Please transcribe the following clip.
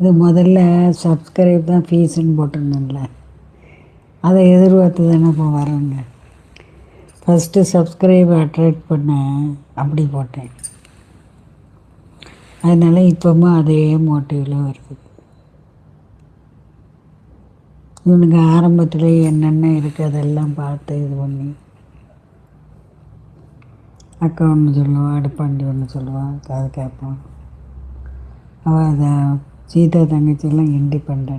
இது முதல்ல சப்ஸ்கிரைப் தான் ஃபீஸுன்னு போட்டிருந்தேன்ல. அதை எதிர்பார்த்து தானே இப்போ வரேங்க ஃபஸ்ட்டு சப்ஸ்கிரைப் அட்ராக்ட் பண்ணேன் அப்படி போட்டேன். அதனால் இப்போவும் அதே மோட்டிவில் வருது. இவனுக்கு ஆரம்பத்தில் என்னென்ன இருக்குது அதெல்லாம் பார்த்து இது பண்ணி. அக்கா ஒன்று சொல்லுவாள் அடுப்பாண்டி ஒன்று சொல்லுவாள் அதை கேட்பான். அவள் அதை சீதா தங்கச்சியெல்லாம் இண்டிபெண்ட்